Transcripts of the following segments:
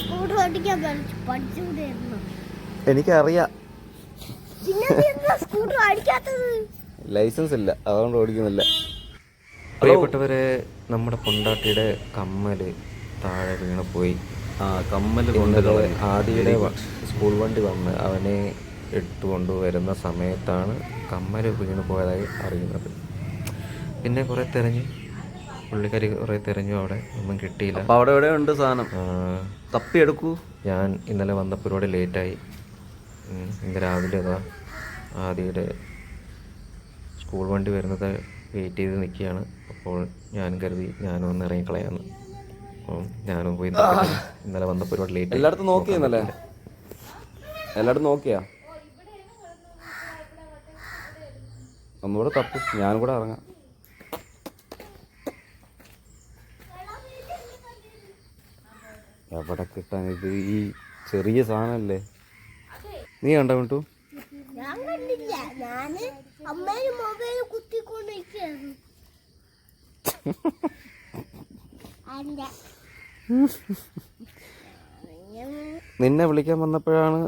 Scooter ഓടിക്കാൻ പഠിച്ചു പഠിച്ചുകൂടെയായിരുന്നു. എനിക്കറിയാം. സ്കൂട്ടർ ഓടിക്കാത്തത് ലൈസൻസ് ഇല്ല. അതുകൊണ്ട് ഓടിക്കുന്നില്ല. പ്രിയപ്പെട്ടവരെ നമ്മുടെ പൊണ്ടാട്ടിയുടെ കമ്മൽ താഴെ വീണ് പോയി. ആ കമ്മൽ കൊണ്ടുള്ള ആദ്യയുടെ സ്കൂൾ വണ്ടി വന്ന് അവനെ എടുത്തുകൊണ്ട് വരുന്ന സമയത്താണ് കമ്മൽ വീണ് പോയതായി അറിയുന്നത്. പിന്നെ കുറേ തിരഞ്ഞു പുള്ളിക്കാരി കുറേ തിരഞ്ഞു അവിടെ. ഒന്നും കിട്ടിയില്ല. അപ്പൊ അവിടെ എവിടെ ഉണ്ട് സാധനം? തപ്പി എടുക്കൂ. ഞാൻ ഇന്നലെ വന്നപ്പോൾ ഒരുപാട് ലേറ്റായി ഇന്ന് രാവിലെ അതാ ആദ്യയുടെ സ്കൂൾ വണ്ടി വരുന്നത് വെയിറ്റ് ചെയ്ത് നിൽക്കുകയാണ്. അപ്പോൾ ഞാൻ കരുതി ഞാനും ഒന്ന് ഇറങ്ങിക്കളയാന്ന്. അപ്പം ഞാനും പോയി ഇന്നലെ വന്നപ്പോൾ ഒരുപാട് ലേറ്റ് എല്ലായിടത്തും നോക്കിയെന്നല്ലേ എല്ലായിടത്തും നോക്കിയാ? ഒന്നുകൂടെ തപ്പി. ഞാനും കൂടെ ഇറങ്ങാം. എവിടെ കിട്ടാൻ ഇത് ഈ ചെറിയ സാധനല്ലേ? നീ കണ്ടോ മിട്ടു ഞാൻ കണ്ടില്ല. ഞാൻ മൊബൈൽ കുത്തിക്കൊണ്ടിരിക്കുന്നു നിന്നെ വിളിക്കാൻ വന്നപ്പോഴാണ്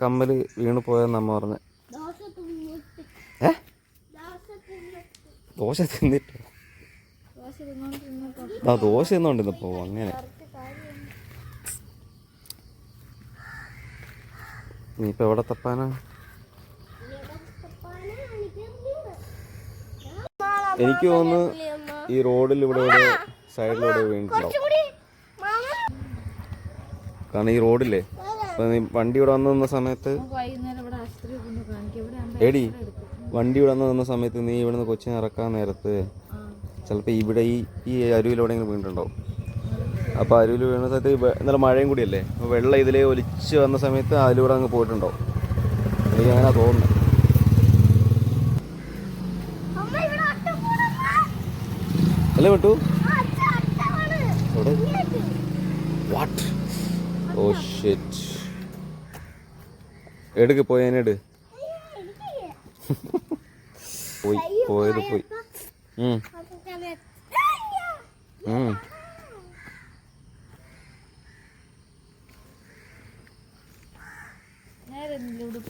കമ്മൽ വീണു പോയെന്ന് അമ്മ പറഞ്ഞ. ദോശ തിന്നിട്ട്. ഏ? ദോശ ആ ദോശ തിന്നോണ്ടിരുന്നപ്പോ അങ്ങനെ. നീ ഇപ്പൊ എവിടെ തപ്പാനാ? എനിക്ക് തോന്നുന്നു ഈ റോഡിൽ ഇവിടെ ഇവിടെ സൈഡിലൂടെ വീണിട്ടുണ്ടാവും കാരണം ഈ റോഡില്ലേ? നീ വണ്ടി ഇവിടെ വന്നു നിന്ന സമയത്ത് എടി വണ്ടി ഇവിടെ വന്നു നിന്ന സമയത്ത് നീ ഇവിടെ നിന്ന് കൊച്ചിനെ ഇറക്കാൻ നേരത്ത് ചിലപ്പോൾ ഇവിടെ ഈ ഈ അരുവിലൂടെ വീണിട്ടുണ്ടാവും. അപ്പോൾ അരുവിൽ വീണ സമയത്ത് ഇന്നലെ മഴയും കൂടിയല്ലേ? അപ്പോൾ വെള്ളം ഇതിലേ ഒലിച്ച് വന്ന സമയത്ത് അതിലൂടെ അങ്ങ് പോയിട്ടുണ്ടാവും. എനിക്ക് അങ്ങനെ തോന്നുന്നു. അല്ലേ വിട്ടു. വാട്ട് ഓ ഷിറ്റ് എടുക്ക് പോയി അതിനെ എടു പോയി പോയത് പോയി. ഉം, ഉം. അച്ഛ, ഒരു സ്കൂട്ടർ ഓടിക്കാൻ പഠിച്ചു പഠിച്ചുകൂടെയായിരുന്നു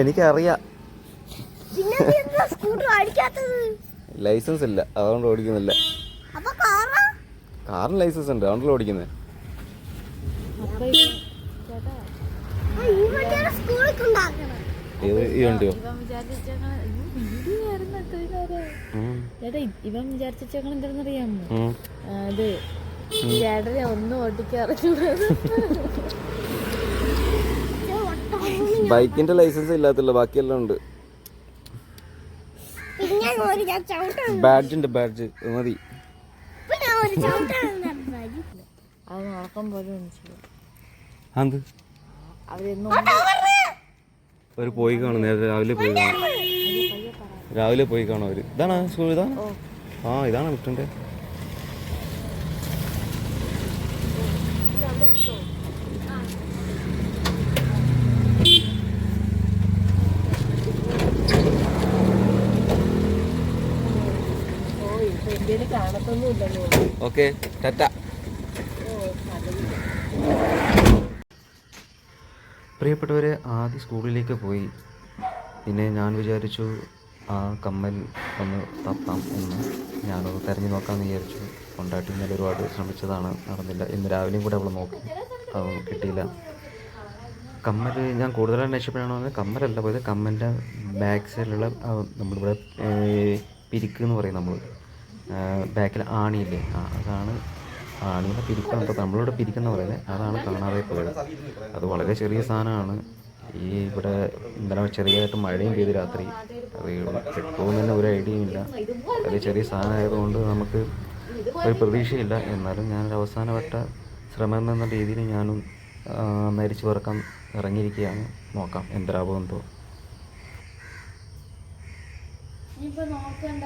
എനിക്കറിയാം. ലൈസൻസ് ഇല്ല. അതുകൊണ്ട് ഓടിക്കുന്നില്ല. കാറിന് ലൈസൻസ് ഉണ്ട്. അതുകൊണ്ടല്ലോ ഓടിക്കുന്നത് സ്കൂളിൽ കൊണ്ടാക്കണം ഏത് ഈ വണ്ടിയോ? ഇവൻ ചേട്ടാ എന്താണെന്നറിയാമോ ഉം. അത് ചേട്ടനെ ഒന്നും ഓടിക്കാറില്ല ബൈക്കിന്റെ ലൈസൻസ് ഇല്ലാത്തില്ല ബാക്കിയെല്ലാം ഉണ്ട്. പിന്നെ ഒരു ഞാൻ ചവിട്ടാണ് ബാഡ്ജ് ഉണ്ട് ബാഡ്ജ് മതി. അത് നടക്കാൻ പോലും അവരൊന്നും അവർ പോയി കാണും. നേരത്തെ രാവിലെ പോയി കാണും. രാവിലെ പോയി കാണും അവർ. ഇതാണ് സ്കൂൾ ഇതാണ്? ആ ഇതാണ് ഇല്ലല്ലോ. Okay tata. പ്രിയപ്പെട്ടവരെ ആദ്യ സ്കൂളിലേക്ക് പോയി. പിന്നെ ഞാൻ വിചാരിച്ചു ആ കമ്മൽ ഒന്ന് തപ്പാം എന്ന് ഞാനത് തിരഞ്ഞു നോക്കാമെന്ന് വിചാരിച്ചു. കൊണ്ടാട്ടി ഇന്നലെ ഒരുപാട് ശ്രമിച്ചതാണ് നടന്നില്ല. ഇന്ന് രാവിലെയും കൂടെ അവൾ നോക്കി. അതൊന്നും കിട്ടിയില്ല. കമ്മൽ ഞാൻ കൂടുതൽ അന്വേഷിച്ചപ്പോഴാണ് കമ്മലല്ല പോയത്. കമ്മലിന്റെ ബാക്ക് സൈഡിലുള്ള നമ്മളിവിടെ പിരിക്ക് എന്ന് പറയും നമ്മൾ ബാക്കിൽ ആണിയില്ലേ? അതാണ് ആണിയുടെ പിരിക്കാണ്. നമ്മളിവിടെ പിരിക്കുന്ന പറയുന്നത് അതാണ് കാണാതെ പോയത്. അത് വളരെ ചെറിയ സാധനമാണ്. ഈ ഇവിടെ ഇന്നലെ ചെറിയതായിട്ട് മഴയും പെയ്ത് രാത്രി. അത് കിട്ടുമെന്ന് തന്നെ ഒരു ഐഡിയയും ഇല്ല. അത് ചെറിയ സാധനമായതുകൊണ്ട് നമുക്ക് ഒരു പ്രതീക്ഷയില്ല. എന്നാലും ഞാനൊരു അവസാനവട്ട ശ്രമം എന്ന രീതിയിൽ ഞാനും ആ, മരിച്ചു പറക്കാൻ ഇറങ്ങിയിരിക്കുകയാണ്. നോക്കാം എന്തരാപോ എന്തോ. ഇനിയിപ്പോ നോക്കണ്ട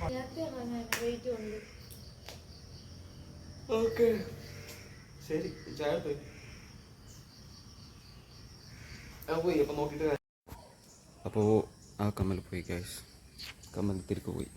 വാ. വെയിറ്റ് ഉണ്ട്. ഓക്കെ. ശരി ചായ എടുത്തേ. ആ പോയി അപ്പം നോക്കിയിട്ട് അപ്പോൾ ആ കമ്മൽ പോയി ഗൈസ് കമ്മൽ തിരിക്ക് പോയി.